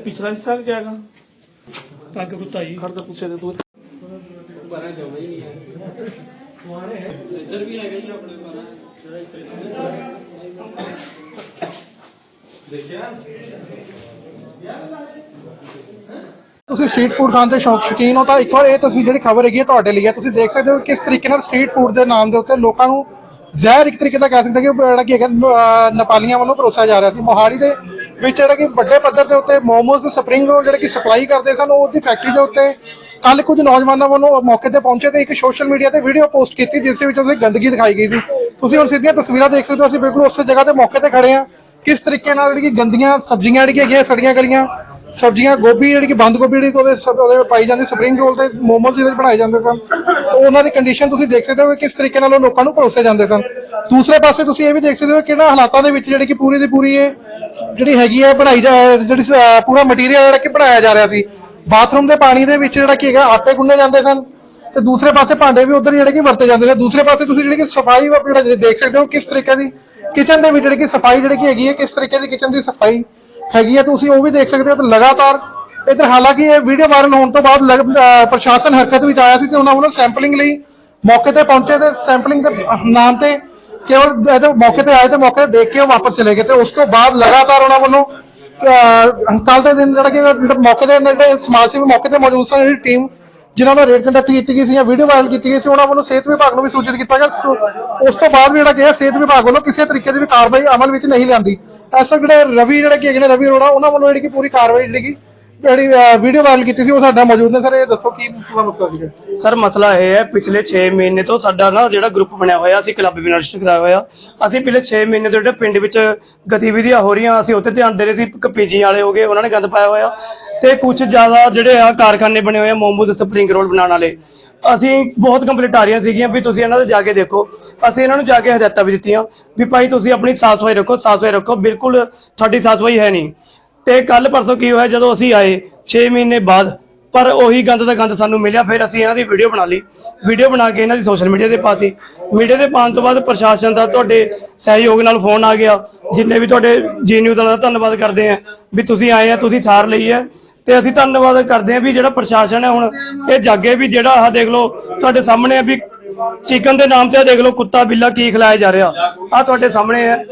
ਪਿਛਲਾ ਹਿੱਸਾ ਵੀ ਜਾਏਗਾ। ਪੱਗ ਬੁਤਾਈ ਖੜਦਾ ਪੁੱਛੇ ਦੇ ਤੂੰ ਬਾਰਾ ਜਾਉਂਦਾ ਹੀ ਨਹੀਂ ਹੈ ਸਵਾਰੇ ਹੈ ਇੱਧਰ ਵੀ ਆਪਣੇ ਬਾਰਾ ਦੇਖਿਆ? ਤੁਸੀਂ ਸਟਰੀਟ ਫੂਡ ਖਾਣ ਦੇ ਸ਼ੌਕ ਸ਼ੌਕੀਨ ਹੋ ਤਾਂ ਇੱਕ ਵਾਰ ਇਹ ਤਸਵੀਰ ਜਿਹੜੀ ਖਬਰ ਹੈਗੀ ਤੁਹਾਡੇ ਲਈ ਹੈ। ਤੁਸੀਂ ਦੇਖ ਸਕਦੇ ਹੋ ਕਿਸ ਤਰੀਕੇ ਨਾਲ ਸਟਰੀਟ ਫੂਡ ਦੇ ਨਾਮ ਦੇ ਉੱਤੇ ਲੋਕਾਂ ਨੂੰ ਜ਼ਹਿਰ ਇੱਕ ਤਰੀਕੇ ਦਾ ਕਹਿ ਸਕਦੇ ਕਿ ਜਿਹੜਾ ਕਿ ਹੈਗਾ ਨੇਪਾਲੀਆਂ ਵੱਲੋਂ ਪਰੋਸਿਆ ਜਾ ਰਿਹਾ ਸੀ। ਮੋਹਾਲੀ ਦੇ ਵਿੱਚ ਜਿਹੜਾ ਕਿ ਵੱਡੇ ਪੱਧਰ ਦੇ ਉੱਤੇ ਮੋਮੋਸ ਸਪਰਿੰਗ ਰੋਲ ਜਿਹੜੇ ਕਿ ਸਪਲਾਈ ਕਰਦੇ ਸਨ ਉਹਦੀ ਫੈਕਟਰੀ ਦੇ ਉੱਤੇ ਕੱਲ ਕੁਝ ਨੌਜਵਾਨਾਂ ਵੱਲੋਂ ਮੌਕੇ ਤੇ ਪਹੁੰਚੇ ਤੇ ਇੱਕ ਸੋਸ਼ਲ ਮੀਡੀਆ ਤੇ ਵੀਡੀਓ ਪੋਸਟ ਕੀਤੀ, ਜਿਸ ਵਿੱਚ ਉਸਦੀ ਗੰਦਗੀ ਦਿਖਾਈ ਗਈ ਸੀ। ਤੁਸੀਂ ਹੁਣ ਸਿੱਧੀਆਂ ਤਸਵੀਰਾਂ ਦੇਖ ਸਕਦੇ ਹੋ, ਅਸੀਂ ਬਿਲਕੁਲ ਉਸੇ ਜਗ੍ਹਾ ਤੇ ਮੌਕੇ ਤੇ ਖੜੇ ਹਾਂ। ਕਿਸ ਤਰੀਕੇ ਨਾਲ ਜਿਹੜੀ ਗੰਦੀਆਂ ਸਬਜ਼ੀਆਂ ਜਿਹੜੀਆਂ ਹੈਗੀਆਂ, ਸੜੀਆਂ ਗਲੀਆਂ ਸਬਜ਼ੀਆਂ, ਗੋਭੀ ਜਿਹੜੀ ਕਿ ਬੰਦ ਗੋਭੀ ਜਿਹੜੀ ਉਹਦੇ ਸ- ਉਹਦੇ ਪਾਈ ਜਾਂਦੀ ਸਪਰਿੰਗ ਰੋਲ ਤੇ ਮੋਮੋਸ ਇਹਦੇ 'ਚ ਬਣਾਏ ਜਾਂਦੇ ਸਨ। ਤਾਂ ਉਹਨਾਂ ਦੀ ਕੰਡੀਸ਼ਨ ਤੁਸੀਂ ਦੇਖ ਸਕਦੇ ਹੋ ਕਿ ਕਿਸ ਤਰੀਕੇ ਨਾਲ ਉਹ ਲੋਕਾਂ ਨੂੰ ਪਰੋਸੇ ਜਾਂਦੇ ਸਨ। ਦੂਸਰੇ ਪਾਸੇ ਤੁਸੀਂ ਇਹ ਵੀ ਦੇਖ ਸਕਦੇ ਹੋ ਕਿ ਕਿਹੜਾ ਹਾਲਾਤਾਂ ਦੇ ਵਿੱਚ ਜਿਹੜੀ ਕਿ ਪੂਰੀ ਦੀ ਪੂਰੀ ਇਹ ਜਿਹੜੀ ਹੈਗੀ ਹੈ ਬਣਾਈ ਜਾ, ਜਿਹੜੀ ਪੂਰਾ ਮਟੀਰੀਅਲ ਜਿਹੜਾ ਕਿ ਬਣਾਇਆ ਜਾ ਰਿਹਾ ਸੀ। ਬਾਥਰੂਮ ਦੇ ਪਾਣੀ ਦੇ ਵਿੱਚ ਜਿਹੜਾ ਕੀ ਹੈਗਾ ਆਟੇ ਗੁੰਨੇ ਜਾਂਦੇ ਸਨ। ਤੇ ਦੂਸਰੇ ਪਾਸੇ ਭਾਂਡੇ ਵੀ ਉਧਰ ਜਿਹੜੇ ਕਿ ਵਰਤੇ ਜਾਂਦੇ ਸਨ। ਦੂਸਰੇ ਪਾਸੇ ਤੁਸੀਂ ਜਿਹੜੀ ਕਿ ਸਫ਼ਾਈ ਜਿਹੜਾ ਦੇਖ ਸਕਦੇ ਹੋ ਕਿਸ ਤਰੀਕੇ ਦੀ ਕਿਚਨ ਦੇ ਵਿੱਚ ਜਿਹੜੀ ਕਿ ਸਫ਼ਾਈ ਜਿਹੜੀ ਕਿ ਹੈਗੀ ਹੈ, ਕਿਸ ਤਰੀਕੇ ਦੀ ਕਿਚਨ ਦੀ ਸਫ਼ਾਈ ਹੈਗੀ ਹੈ ਤੁਸੀਂ ਉਹ ਵੀ ਦੇਖ ਸਕਦੇ ਹੋ ਤੇ ਲਗਾਤਾਰ ਇਧਰ ਹਾਲਾਂਕਿ ਇਹ ਵੀਡੀਓ ਵਾਇਰਲ ਹੋਣ ਤੋਂ ਬਾਅਦ ਪ੍ਰਸ਼ਾਸਨ ਹਰਕਤ ਵਿੱਚ ਆਇਆ ਸੀ ਤੇ ਉਹਨਾਂ ਵੱਲੋਂ ਸੈਂਪਲਿੰਗ ਲਈ ਮੌਕੇ ਤੇ ਪਹੁੰਚੇ ਤੇ ਸੈਂਪਲਿੰਗ ਦੇ ਨਾਮ ਤੇ ਕੇਵਲ ਇਹਦੇ ਮੌਕੇ ਤੇ ਆਏ ਤੇ ਮੌਕੇ ਤੇ ਦੇਖ ਕੇ ਉਹ ਵਾਪਸ ਚਲੇ ਗਏ ਤੇ ਉਸ ਤੋਂ ਬਾਅਦ ਲਗਾਤਾਰ ਉਹਨਾਂ ਵੱਲੋਂ ਕੱਲ ਦੇ ਦਿਨ ਜਿਹੜਾ ਕਿ ਮੌਕੇ ਦੇ ਜਿਹੜੇ ਸਮਾਜ ਸੇਵੀ ਮੌਕੇ ਤੇ ਮੌਜੂਦ ਸਨ, ਜਿਹੜੀ ਟੀਮ ਜਿਨ੍ਹਾਂ ਨੂੰ ਰੇਡ ਕੰਡਕਟ ਕੀਤੀ ਗਈ ਸੀ ਜਾਂ ਵੀਡੀਓ ਵਾਇਰਲ ਕੀਤੀ ਗਈ ਸੀ, ਉਹਨਾਂ ਵੱਲੋਂ ਸਿਹਤ ਵਿਭਾਗ ਨੂੰ ਵੀ ਸੂਚਿਤ ਕੀਤਾ ਗਿਆ। ਸੋ, ਉਸ ਤੋਂ ਬਾਅਦ ਵੀ ਜਿਹੜਾ ਕਿ ਸਿਹਤ ਵਿਭਾਗ ਵੱਲੋਂ ਕਿਸੇ ਤਰੀਕੇ ਦੀ ਵੀ ਕਾਰਵਾਈ ਅਮਲ ਵਿੱਚ ਨਹੀਂ ਲਿਆਂਦੀ। ਐਸਾ ਜਿਹੜੇ ਰਵੀ, ਜਿਹੜੇ ਕਿ ਹੈਗੇ ਨੇ ਰਵੀ ਅਰੋੜਾ, ਉਹਨਾਂ ਵੱਲੋਂ ਜਿਹੜੀ ਕਿ ਪੂਰੀ ਕਾਰਵਾਈ ਜਿਹੜੀ ਕਿ ਜਿਹੜੀ ਵੀਡੀਓ ਵਾਇਰਲ ਕੀਤੀ ਸੀ, ਉਹ ਸਾਡਾ ਮੌਜੂਦ ਨੇ। ਸਰ, ਇਹ ਦੱਸੋ ਕੀ ਪੂਰਾ ਮਸਲਾ ਸੀਗਾ ਸਰ, ਮਸਲਾ ਇਹ ਹੈ, ਪਿਛਲੇ 6 ਮਹੀਨੇ ਤੋਂ ਸਾਡਾ ਨਾ ਜਿਹੜਾ ਗਰੁੱਪ ਬਣਿਆ ਹੋਇਆ, ਅਸੀਂ ਕਲੱਬ ਵੀ ਰਜਿਸਟਰ ਕਰਾਇਆ ਹੋਇਆ। ਅਸੀਂ ਪਿਛਲੇ 6 ਮਹੀਨੇ ਤੋਂ ਜਿਹੜੇ ਪਿੰਡ ਵਿੱਚ ਗਤੀਵਿਧੀਆਂ ਹੋ ਰਹੀਆਂ, ਅਸੀਂ ਉੱਤੇ ਧਿਆਨ ਦੇ ਰਹੇ ਸੀ ਪੀਜੀ ਵਾਲੇ ਹੋ ਉਹਨਾਂ ਨੇ ਗੰਦ ਪਾਇਆ ਹੋਇਆ। ਤੇ ਕੁਝ ਜ਼ਿਆਦਾ ਜਿਹੜੇ ਆ ਕਾਰਖਾਨੇ ਬਣੇ ਹੋਏ ਆ ਮੋਮੋ ਤੇ ਸਪਰਿੰਗ ਰੋਲ ਬਣਾਉਣ ਵਾਲੇ। ਅਸੀਂ ਬਹੁਤ ਕੰਪਲੀਟ ਆ ਰਹੀਆਂ ਸੀਗੀਆਂ ਵੀ ਤੁਸੀਂ ਇਹਨਾਂ ਦੇ ਜਾ ਕੇ ਦੇਖੋ। ਅਸੀਂ ਇਹਨਾਂ ਨੂੰ ਜਾ ਕੇ ਹਦਾਇਤਾਂ ਵੀ ਦਿੱਤੀਆਂ ਵੀ ਭਾਈ ਤੁਸੀਂ ਆਪਣੀ ਸਾਫ਼ ਸਫ਼ਾਈ ਰੱਖੋ, ਸਾਫ਼ ਸਫ਼ਾਈ ਰੱਖੋ। ਬਿਲਕੁਲ, ਤੁਹਾਡੀ ਸਾਫ਼ ਸਫ਼ਾਈ ਹੈ ਨਹੀਂ। ਤੇ ਕੱਲ ਪਰਸੋਂ ਕੀ ਹੋਇਆ, ਜਦੋਂ ਅਸੀਂ ਆਏ 6 ਮਹੀਨੇ ਬਾਅਦ, ਪਰ ਉਹੀ ਗੰਦ ਦਾ ਗੰਦ ਸਾਨੂੰ ਮਿਲਿਆ, ਫਿਰ ਅਸੀਂ ਇਹਨਾਂ ਦੀ ਵੀਡੀਓ ਬਣਾ ਲਈ। ਵੀਡੀਓ ਬਣਾ ਕੇ ਇਹਨਾਂ ਦੀ ਸੋਸ਼ਲ ਮੀਡੀਆ ਤੇ ਪਾਤੀ ਮੀਡੀਆ ਤੇ ਪਾਉਣ ਤੋਂ ਬਾਅਦ ਪ੍ਰਸ਼ਾਸਨ ਦਾ ਤੁਹਾਡੇ ਸਹਿਯੋਗ ਨਾਲ ਫੋਨ ਆ ਗਿਆ। ਜਿੰਨੇ ਵੀ ਤੁਹਾਡੇ ਜੀ ਨਿਊਜ਼ ਦਾ ਧੰਨਵਾਦ ਕਰਦੇ ਆ ਵੀ ਤੁਸੀਂ ਆਏ ਆ, ਤੁਸੀਂ ਸਾਰ ਲਈ ਹੈ ਤੇ ਅਸੀਂ ਧੰਨਵਾਦ ਕਰਦੇ ਆ ਵੀ ਜਿਹੜਾ ਪ੍ਰਸ਼ਾਸਨ ਹੈ ਹੁਣ, ਇਹ ਜਾਗੇ ਵੀ ਜਿਹੜਾ ਆਹ ਦੇਖ ਲਓ, ਤੁਹਾਡੇ ਸਾਹਮਣੇ ਆ ਵੀ ਚਿਕਨ ਦੇ ਨਾਮ ਤੇ ਆਹ ਦੇਖ ਲਓ, ਕੁੱਤਾ ਬਿੱਲਾ ਕੀ ਖਿਲਾਇਆ ਜਾ ਰਿਹਾ। ਆ ਤੁਹਾਡੇ ਸਾਹਮਣੇ ਹੈ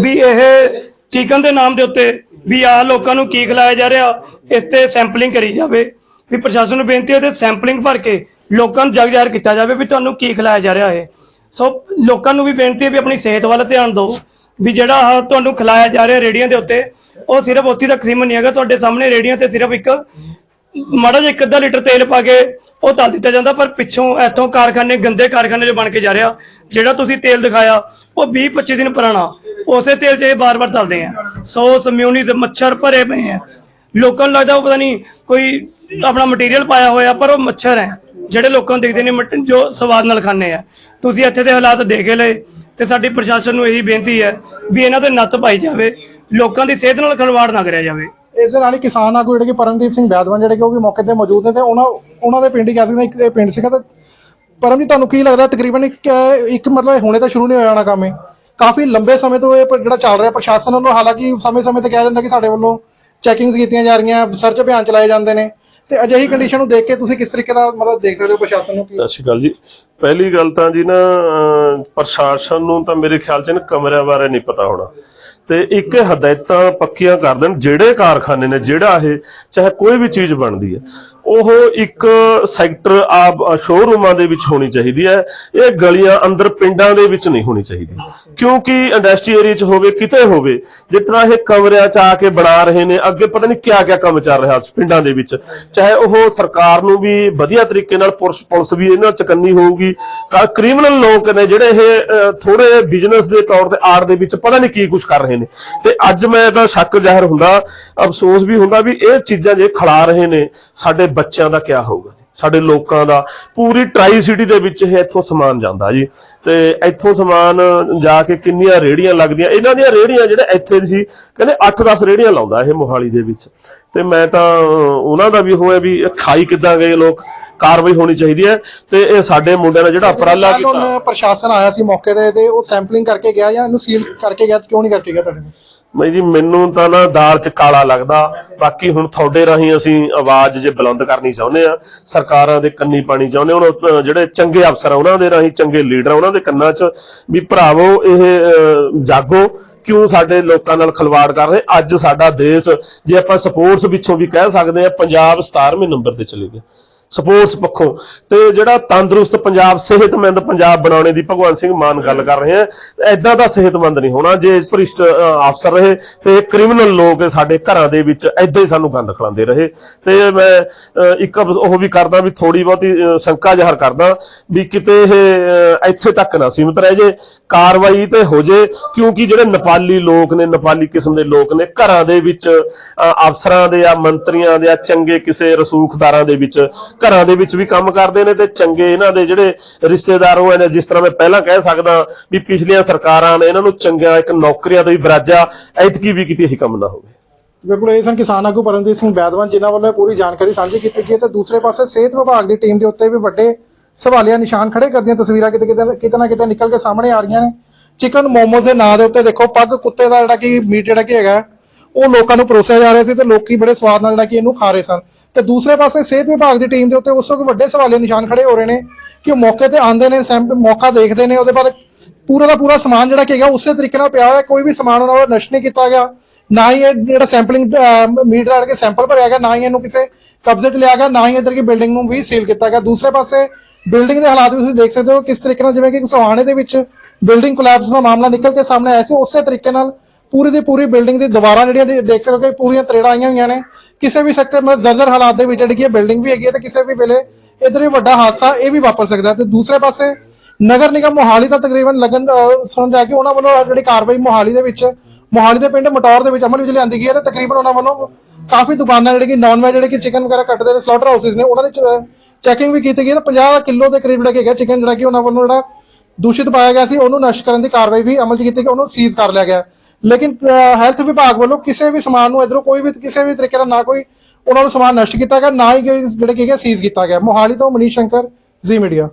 ਵੀ ਇਹ ਚਿਕਨ ਦੇ ਨਾਮ ਦੇ ਉੱਤੇ ਵੀ ਆ ਲੋਕਾਂ ਨੂੰ ਕੀ ਖਿਲਾਇਆ ਜਾ ਰਿਹਾ, ਇਸ ਤੇ ਸੈਂਪਲਿੰਗ ਕਰੀ ਜਾਵੇ। ਵੀ ਪ੍ਰਸ਼ਾਸਨ ਨੂੰ ਬੇਨਤੀ ਹੈ ਤੇ ਸੈਂਪਲਿੰਗ ਭਰ ਕੇ ਲੋਕਾਂ ਨੂੰ ਜਗ ਜ਼ਾਹਰ ਕੀਤਾ ਜਾਵੇ ਵੀ ਤੁਹਾਨੂੰ ਕੀ ਖਿਲਾਇਆ ਜਾ ਰਿਹਾ ਹੈ ਸੋ ਲੋਕਾਂ ਨੂੰ ਵੀ ਬੇਨਤੀ ਹੈ ਵੀ ਆਪਣੀ ਸਿਹਤ ਵੱਲ ਧਿਆਨ ਦਿਓ, ਵੀ ਜਿਹੜਾ ਤੁਹਾਨੂੰ ਖਿਲਾਇਆ ਜਾ ਰਿਹਾ ਰੇੜੀਆਂ ਦੇ ਉੱਤੇ, ਉਹ ਸਿਰਫ ਉੱਥੇ ਤੱਕ ਸੀਮਤ ਨਹੀਂ ਹੈਗਾ, ਤੁਹਾਡੇ ਸਾਹਮਣੇ ਰੇੜੀਆਂ ਤੇ ਸਿਰਫ ਇੱਕ ਮਾੜਾ ਜਿਹਾ ਇੱਕ ਅੱਧਾ ਲੀਟਰ ਤੇਲ ਪਾ ਕੇ ਉਹ ਤਲ ਦਿੱਤਾ ਜਾਂਦਾ, ਪਰ ਪਿੱਛੋਂ ਇੱਥੋਂ ਕਾਰਖਾਨੇ, ਗੰਦੇ ਕਾਰਖਾਨੇ ਜੋ ਬਣ ਕੇ ਜਾ ਰਿਹਾ, ਜਿਹੜਾ ਤੁਸੀਂ ਤੇਲ ਦਿਖਾਇਆ, ਉਹ 20 25 ਦਿਨ ਪੁਰਾਣਾ। ਉਸੇ ਤੇਲ 'ਚ ਇਹ ਬਾਰ-ਬਾਰ ਤਲਦੇ ਆ। ਸੌਸ ਮਿਊਨੀਜ਼ ਮੱਛਰ ਭਰੇ ਪਏ ਆ। ਲੋਕਾਂ ਨੂੰ ਲੱਗਦਾ ਉਹ ਪਤਾ ਨਹੀਂ ਕੋਈ ਆਪਣਾ ਮਟੀਰੀਅਲ ਪਾਇਆ ਹੋਇਆ ਪਰ ਉਹ ਮੱਛਰ ਹੈ। ਜਿਹੜੇ ਲੋਕਾਂ ਨੂੰ ਦਿਖਦੇ ਨੇ ਮਟ- ਜੋ ਸਵਾਦ ਨਾਲ ਖਾਂਦੇ ਆ। ਤੁਸੀਂ ਇੱਥੇ ਦੇ ਹਾਲਾਤ ਦੇਖ ਲਏ ਤੇ ਸਾਡੀ ਪ੍ਰਸ਼ਾਸਨ ਨੂੰ ਇਹੀ ਬੇਨਤੀ ਹੈ ਵੀ ਇਹਨਾਂ ਤੇ ਨੱਥ ਪਾਈ ਜਾਵੇ ਲੋਕਾਂ ਦੀ ਸਿਹਤ ਨਾਲ ਖਿਲਵਾੜ ਨਾ ਕਰਿਆ ਜਾਵੇ। ਇਸ ਦੇ ਨਾਲ ਹੀ ਕਿਸਾਨ ਆਗੂ ਜਿਹੜੇ ਕਿ ਪਰਮਦੀਪ ਸਿੰਘ ਬੈਦਵਾਨ ਜਿਹੜੇ ਕਿ ਉਹ ਵੀ ਮੌਕੇ ਤੇ ਮੌਜੂਦ ਨੇ ਤੇ ਉਹਨਾਂ ਉਹਨਾਂ ਦੇ ਪਿੰਡ ਹੀ ਕਹਿ ਸਕਦੇ ਹਾਂ, ਇੱਕ ਇਹ ਪਿੰਡ ਸੀਗਾ ਤੇ ਪਰਮਜੀਤ ਤੁਹਾਨੂੰ ਕੀ ਲੱਗਦਾ ਤਕਰੀਬਨ ਇੱਕ ਇੱਕ ਮਤਲਬ ਹੁਣੇ ਤਾਂ ਸ਼ੁਰੂ ਨਹੀਂ ਹੋਇਆ ਹੋਣਾ ਕੰਮ ਇਹ? ਕਾਫੀ ਲੰਬੇ ਸਮੇਂ ਤੋਂ ਇਹ ਜਿਹੜਾ ਚੱਲ ਰਿਹਾ ਪ੍ਰਸ਼ਾਸਨ ਵੱਲੋਂ, ਹਾਲਾਂਕਿ ਸਮੇਂ-ਸਮੇਂ ਤੇ ਕਿਹਾ ਜਾਂਦਾ ਕਿ ਸਾਡੇ ਵੱਲੋਂ ਚੈਕਿੰਗਸ ਕੀਤੀਆਂ ਜਾ ਰਹੀਆਂ ਸਰਚ ਅਭਿਆਨ ਚਲਾਏ ਜਾਂਦੇ ਨੇ। ਤੇ ਅਜਿਹੀ ਕੰਡੀਸ਼ਨ ਨੂੰ ਦੇਖ ਕੇ ਤੁਸੀਂ ਕਿਸ ਤਰੀਕੇ ਦਾ ਮਤਲਬ ਦੇਖ ਸਕਦੇ ਹੋ ਪ੍ਰਸ਼ਾਸਨ ਨੂੰ ਕਿ ਸਤਿ ਸ਼੍ਰੀ ਅਕਾਲ ਜੀ। ਪਹਿਲੀ ਗੱਲ ਤਾਂ ਜੀ ਨਾ ਪ੍ਰਸ਼ਾਸਨ ਨੂੰ ਤਾਂ ਮੇਰੇ ਖਿਆਲ 'ਚ ਨਾ ਕਮਰਿਆਂ ਬਾਰੇ ਨਹੀਂ ਪਤਾ ਹੋਣਾ। ਤੇ ਇੱਕ ਹਦਾਇਤਾਂ ਪੱਕੀਆਂ ਕਰ ਦੇਣ ਜਿਹੜੇ ਕਾਰਖਾਨੇ ਨੇ, ਜਿਹੜਾ ਇਹ, ਚਾਹੇ ਕੋਈ ਵੀ ਚੀਜ਼ ਬਣਦੀ ਹੈ। ਉਹ ਇੱਕ ਸੈਕਟਰ ਆ ਸ਼ੋਰੂਮਾਂ ਦੇ ਵਿੱਚ ਹੋਣੀ ਚਾਹੀਦੀ ਹੈ। ਇਹ ਗਲੀਆਂ ਅੰਦਰ ਪਿੰਡਾਂ ਦੇ ਵਿੱਚ ਨਹੀਂ ਹੋਣੀ ਚਾਹੀਦੀ। ਕਿਉਂਕਿ ਇੰਡਸਟਰੀ ਏਰੀਆ 'ਚ ਹੋਵੇ, ਕਿਤੇ ਹੋਵੇ, ਜਿਸ ਇਹ ਕਮਰਿਆਂ 'ਚ ਆ ਕੇ ਬਣਾ ਰਹੇ ਨੇ, ਅੱਗੇ ਪਤਾ ਨਹੀਂ ਕਿਆ ਕਿਆ ਕੰਮ ਚੱਲ ਰਿਹਾ ਪਿੰਡਾਂ ਦੇ ਵਿੱਚ। ਚਾਹੇ ਉਹ ਸਰਕਾਰ ਨੂੰ ਵੀ ਵਧੀਆ ਤਰੀਕੇ ਨਾਲ ਪੁਲਿਸ ਪੁਲਿਸ ਵੀ ਇਹਨਾਂ ਚਕੰਨੀ ਹੋਊਗੀ। ਕ੍ਰਿਮੀਨਲ ਲੋਕ ਨੇ ਜਿਹੜੇ ਇਹ ਥੋੜੇ ਬਿਜ਼ਨਸ ਦੇ ਤੌਰ ਤੇ ਆੜ ਦੇ ਵਿੱਚ ਪਤਾ ਨਹੀਂ ਕੀ ਕੁਝ ਕਰ ਰਹੇ ਨੇ। ਤੇ ਅੱਜ ਮੈਂ ਤਾਂ ਸ਼ੱਕ ਜ਼ਾਹਿਰ ਹੁੰਦਾ, ਅਫਸੋਸ ਵੀ ਹੁੰਦਾ ਵੀ ਇਹ ਚੀਜ਼ਾਂ ਜੇ ਖਿਲਾ ਰਹੇ ਨੇ, ਸਾਡੇ ਬੱਚਿਆਂ ਦਾ ਕਿਆ ਹੋਊਗਾ ਸਾਡੇ ਲੋਕਾਂ ਦਾ ਪੂਰੀ ਟਰਾਈ ਸਿਟੀ ਦੇ ਵਿੱਚ ਇਹ ਇੱਥੋਂ ਸਮਾਨ ਜਾਂਦਾ ਜੀ। ਤੇ ਇੱਥੋਂ ਸਮਾਨ ਜਾ ਕੇ ਕਿੰਨੀਆਂ ਰੇੜੀਆਂ ਲੱਗਦੀਆਂ। ਇਹਨਾਂ ਦੀਆਂ ਰੇੜੀਆਂ ਜਿਹੜੇ ਇੱਥੇ ਦੀ ਸੀ ਕਹਿੰਦੇ 8-10 ਰੇੜੀਆਂ ਲਾਉਂਦਾ ਇਹ ਮੋਹਾਲੀ ਦੇ ਵਿੱਚ। ਤੇ ਮੈਂ ਤਾਂ ਉਹਨਾਂ ਦਾ ਵੀ ਹੋਇਆ ਵੀ ਖਾਈ ਕਿੱਦਾਂ ਗਏ ਲੋਕ ਕਾਰਵਾਈ ਹੋਣੀ ਚਾਹੀਦੀ ਹੈ। ਤੇ ਇਹ ਸਾਡੇ ਮੁੰਡਿਆਂ ਨੇ ਜਿਹੜਾ ਉਪਰਾਲਾ ਕੱਲ੍ਹ ਕੀਤਾ। ਪ੍ਰਸ਼ਾਸਨ ਆਇਆ ਸੀ ਮੌਕੇ ਤੇ ਤੇ ਉਹ ਸੈਂਪਲਿੰਗ ਕਰਕੇ ਗਿਆ ਜਾਂ ਇਹਨੂੰ ਸੀਲ ਕਰਕੇ ਗਿਆ ਤੇ ਕਿਉਂ ਨਹੀਂ ਕਰਕੇ ਗਿਆ ਤੁਹਾਡੇ ਨਾਲ ਮੈਂ ਜੀ, ਮੈਨੂੰ ਤਾਂ ਨਾ ਦਾਲ ਚ ਕਾਲਾ ਲੱਗਦਾ। ਬਾਕੀ ਹੁਣ ਤੁਹਾਡੇ ਰਾਹੀਂ ਅਸੀਂ ਆਵਾਜ਼ ਜੇ ਬੁਲੰਦ ਕਰਨੀ ਚਾਹੁੰਦੇ ਆ ਸਰਕਾਰਾਂ ਦੇ ਕੰਨੀ ਪਾਣੀ ਚਾਹੁੰਦੇ ਹਾਂ, ਹੁਣ ਜਿਹੜੇ ਚੰਗੇ ਅਫਸਰ ਆ, ਉਹਨਾਂ ਦੇ ਰਾਹੀਂ ਚੰਗੇ ਲੀਡਰ ਉਹਨਾਂ ਦੇ ਕੰਨਾਂ 'ਚ ਵੀ ਭਰਾਵੋ, ਇਹ ਜਾਗੋ ਕਿਉਂ ਸਾਡੇ ਲੋਕਾਂ ਨਾਲ ਖਿਲਵਾੜ ਕਰ ਰਹੇ? ਅੱਜ ਸਾਡਾ ਦੇਸ਼, ਜੇ ਆਪਾਂ ਸਪੋਰਟਸ ਵਿੱਚੋਂ ਵੀ ਕਹਿ ਸਕਦੇ ਆ ਪੰਜਾਬ 17ਵੇਂ ਨੰਬਰ ਤੇ ਚਲੇ ਗਿਆ। ਸਪੋਰਟਸ ਪੱਖੋਂ। ਤੇ ਜਿਹੜਾ ਤੰਦਰੁਸਤ ਪੰਜਾਬ, ਸਿਹਤਮੰਦ ਪੰਜਾਬ ਬਣਾਉਣੇ ਦੀ ਭਗਵੰਤ ਸਿੰਘ ਮਾਨ ਗੱਲ ਕਰ ਰਹੇ ਆ ਐਦਾਂ ਦਾ ਸਿਹਤਮੰਦ ਨਹੀਂ ਹੋਣਾ, ਜੇ ਭ੍ਰਿਸ਼ਟ ਅਫਸਰ ਰਹੇ, ਤੇ ਕ੍ਰਿਮੀਨਲ ਲੋਕ ਸਾਡੇ ਘਰਾਂ ਦੇ ਵਿੱਚ ਐਦਾਂ ਹੀ ਸਾਨੂੰ ਗੰਦ ਖਿਲਾਉਂਦੇ ਰਹੇ। ਤੇ ਮੈਂ ਇੱਕ ਉਹ ਵੀ ਕਰਦਾ ਵੀ ਥੋੜੀ ਬਹੁਤੀ ਸ਼ੰਕਾ ਜ਼ਾਹਰ ਕਰਦਾ ਵੀ ਕਿਤੇ ਇਹ ਇੱਥੇ ਤੱਕ ਨਾ ਸੀਮਤ ਰਹਿ ਜੇ, ਕਾਰਵਾਈ ਤੇ ਹੋ ਜੇ, ਕਿਉਂਕਿ ਜਿਹੜੇ ਨੇਪਾਲੀ ਲੋਕ ਨੇ, ਨੇਪਾਲੀ ਕਿਸਮ ਦੇ ਲੋਕ ਨੇ, ਘਰਾਂ ਦੇ ਵਿੱਚ ਅਫਸਰਾਂ ਦੇ ਆ, ਮੰਤਰੀਆਂ ਦੇ ਆ, ਚੰਗੇ ਕਿਸੇ ਰਸੂਖਦਾਰਾਂ ਦੇ ਵਿੱਚ ਘਰਾਂ ਦੇ ਵਿੱਚ ਵੀ ਕੰਮ ਕਰਦੇ ਨੇ ਤੇ ਚੰਗੇ ਇਹਨਾਂ ਦੇ ਜਿਹੜੇ ਰਿਸ਼ਤੇਦਾਰ ਹੋਏ ਨੇ, ਜਿਸ ਤਰ੍ਹਾਂ ਮੈਂ ਪਹਿਲਾਂ ਕਹਿ ਸਕਦਾ ਵੀ ਪਿਛਲੀਆਂ ਸਰਕਾਰਾਂ ਨੇ ਇਹਨਾਂ ਨੂੰ ਚੰਗਾ ਇੱਕ ਨੌਕਰੀਆਂ ਤੋਂ ਵੀ ਬਰਾਜਾ ਐਤਕੀ ਵੀ ਕਿਤੇ ਇਹੀ ਕੰਮ ਨਾ ਹੋਵੇ। ਬਿਲਕੁਲ, ਇਹ ਸਨ ਕਿਸਾਨ ਆਗੂ ਪਰਮਜੀਤ ਸਿੰਘ ਬੈਦਵਾਨ, ਜਿਨ੍ਹਾਂ ਵੱਲੋਂ ਪੂਰੀ ਜਾਣਕਾਰੀ ਸਾਂਝੀ ਕੀਤੀ ਗਈ ਤੇ ਦੂਸਰੇ ਪਾਸੇ ਸਿਹਤ ਵਿਭਾਗ ਦੀ ਟੀਮ ਦੇ ਉੱਤੇ ਵੀ ਵੱਡੇ ਸਵਾਲੀਆ ਨਿਸ਼ਾਨ ਖੜੇ ਕਰਦੀਆਂ ਤਸਵੀਰਾਂ ਕਿਤੇ ਕਿਤੇ ਕਿਤੇ ਨਾ ਕਿਤੇ ਨਿਕਲ ਕੇ ਸਾਹਮਣੇ ਆ ਰਹੀਆਂ ਨੇ। ਚਿਕਨ ਮੋਮੋਸ ਦੇ ਨਾਂ ਦੇ ਉੱਤੇ ਦੇਖੋ, ਪੱਗ ਕੁੱਤੇ ਦਾ ਜਿਹੜਾ ਕਿ ਮੀਟ ਜਿਹੜਾ ਕਿ ਹੈਗਾ, ਉਹ ਲੋਕਾਂ ਨੂੰ ਪਰੋਸਿਆ ਜਾ ਰਿਹਾ ਸੀ ਤੇ ਲੋਕੀ ਬੜੇ ਸਵਾਦ ਨਾਲ ਜਿਹੜਾ ਕਿ ਇਹਨੂੰ ਖਾ ਰਹੇ ਸਨ। ਤੇ ਦੂਸਰੇ ਪਾਸੇ ਸਿਹਤ ਵਿਭਾਗ ਦੀ ਟੀਮ ਦੇ ਉੱਤੇ ਉਸ ਵਕਤ ਵੱਡੇ ਸਵਾਲੀਆ ਨਿਸ਼ਾਨ ਖੜੇ ਹੋ ਰਹੇ ਨੇ ਕਿ ਉਹ ਮੌਕੇ ਤੇ ਆਉਂਦੇ ਨੇ, ਸੈਂਪ ਮੌਕਾ ਦੇਖਦੇ ਨੇ, ਉਹਦੇ ਬਾਅਦ ਪੂਰਾ ਦਾ ਪੂਰਾ ਸਮਾਨ ਜਿਹੜਾ ਕਿ ਹੈਗਾ ਉਸੇ ਤਰੀਕੇ ਨਾਲ ਪਿਆ ਹੋਇਆ, ਕੋਈ ਵੀ ਸਮਾਨ ਉਹਨਾਂ ਵੱਲੋਂ ਨਸ਼ਟ ਨਹੀਂ ਕੀਤਾ ਗਿਆ, ਨਾ ਹੀ ਇਹ ਜਿਹੜਾ ਸੈਂਪਲਿੰਗ ਮੀਟ ਦਾ ਕੇ ਸੈਂਪਲ ਭਰਿਆ ਗਿਆ, ਨਾ ਹੀ ਇਹਨੂੰ ਕਿਸੇ ਕਬਜ਼ੇ 'ਚ ਲਿਆ ਗਿਆ, ਨਾ ਹੀ ਇਧਰ ਕੀ ਬਿਲਡਿੰਗ ਨੂੰ ਵੀ ਸੀਲ ਕੀਤਾ ਗਿਆ। ਦੂਸਰੇ ਪਾਸੇ ਬਿਲਡਿੰਗ ਦੇ ਹਾਲਾਤ ਵੀ ਤੁਸੀਂ ਦੇਖ ਸਕਦੇ ਹੋ, ਕਿਸ ਤਰੀਕੇ ਨਾਲ ਜਿਵੇਂ ਕਿ ਸੋਹਾਣੇ ਦੇ ਵਿੱਚ ਬਿਲਡਿੰਗ ਕੋਲੈਪਸ ਦਾ ਮਾਮਲਾ ਨਿਕਲ ਕੇ ਸਾਹਮਣੇ ਆਇਆ ਸੀ, ਉਸੇ ਤਰੀਕੇ ਨਾਲ ਪੂਰੀ ਦੀ ਪੂਰੀ ਬਿਲਡਿੰਗ ਦੀ ਦੀਵਾਰਾਂ ਜਿਹੜੀਆਂ ਦੇ- ਦੇਖ ਸਕਦੇ ਹੋ ਕਿ ਪੂਰੀਆਂ ਤਰੇੜਾਂ ਆਈਆਂ ਹੋਈਆਂ ਨੇ। ਕਿਸੇ ਵੀ ਸੈਕਟਰ ਵਿੱਚ ਜ਼ਰਜ਼ਰ ਹਾਲਾਤ ਦੇ ਵਿੱਚ ਜਿਹੜੀ ਇਹ ਬਿਲਡਿੰਗ ਵੀ ਹੈਗੀ ਹੈ ਤੇ ਕਿਸੇ ਵੀ ਵੇਲੇ ਇਧਰ ਵੀ ਵੱਡਾ ਹਾਦਸਾ ਇਹ ਵੀ ਵਾਪਰ ਸਕਦਾ ਹੈ। ਤੇ ਦੂਸਰੇ ਪਾਸੇ ਨਗਰ ਨਿਗਮ ਮੋਹਾਲੀ ਦਾ ਤਕਰੀਬਨ ਲੱਗਣ ਅਹ, ਸੁਣਨ ਦਾ ਹੈ ਕਿ ਉਹਨਾਂ ਵੱਲੋਂ ਜਿਹੜੀ ਕਾਰਵਾਈ ਮੋਹਾਲੀ ਦੇ ਵਿੱਚ ਮੋਹਾਲੀ ਦੇ ਪਿੰਡ ਮਟੌਰ ਦੇ ਵਿੱਚ ਅਮਲ ਵਿੱਚ ਲਿਆਂਦੀ ਗਈ ਹੈ ਤੇ ਤਕਰੀਬਨ ਉਹਨਾਂ ਵੱਲੋਂ ਕਾਫੀ ਦੁਕਾਨਾਂ ਜਿਹੜੇ ਕਿ ਨਾਨ ਵੈਜ ਜਿਹੜੇ ਕਿ ਚਿਕਨ ਵਗੈਰਾ ਕੱਟਦੇ ਨੇ ਸਲਾਟਰ ਹਾਊਸਿਸ ਨੇ ਉਹਨਾਂ ਦੇ ਚੈਕਿੰਗ ਵੀ ਕੀਤੀ ਗਈ ਹੈ ਤੇ 50 ਕਿਲੋ ਦੇ ਕਰੀਬ ਜਿਹੜਾ ਕਿ ਹੈਗਾ ਚਿਕਨ ਜਿਹੜਾ ਕਿ ਉਹਨਾਂ ਵੱਲੋਂ ਜਿਹੜਾ ਦੂਸ਼ਿਤ ਪਾਇਆ ਗਿਆ ਸੀ, ਉਹਨੂੰ ਨਸ਼ਟ ਕਰਨ ਦੀ ਕਾਰਵਾਈ ਵੀ ਅਮਲ 'ਚ ਕੀਤੀ ਕਿ ਉਹਨੂੰ ਸੀਜ਼ ਕਰ ਲਿਆ ਗਿਆ। ਲੇਕਿਨ ਹੈਲਥ ਵਿਭਾਗ ਵੱਲੋਂ ਕਿਸੇ ਵੀ ਸਮਾਨ ਨੂੰ ਇਧਰੋਂ ਕੋਈ ਵੀ, ਕਿਸੇ ਵੀ ਤਰੀਕੇ ਨਾਲ ਨਾ ਕੋਈ ਉਹਨਾਂ ਨੂੰ ਸਮਾਨ ਨਸ਼ਟ ਕੀਤਾ ਗਿਆ, ਨਾ ਹੀ ਕੋਈ ਜਿਹੜੇ ਕੀ ਹੈਗਾ ਸੀਜ਼ ਕੀਤਾ ਗਿਆ। ਮੋਹਾਲੀ ਤੋਂ ਮਨੀਸ਼ ਸ਼ੰਕਰ ਜ਼ੀ ਮੀਡੀਆ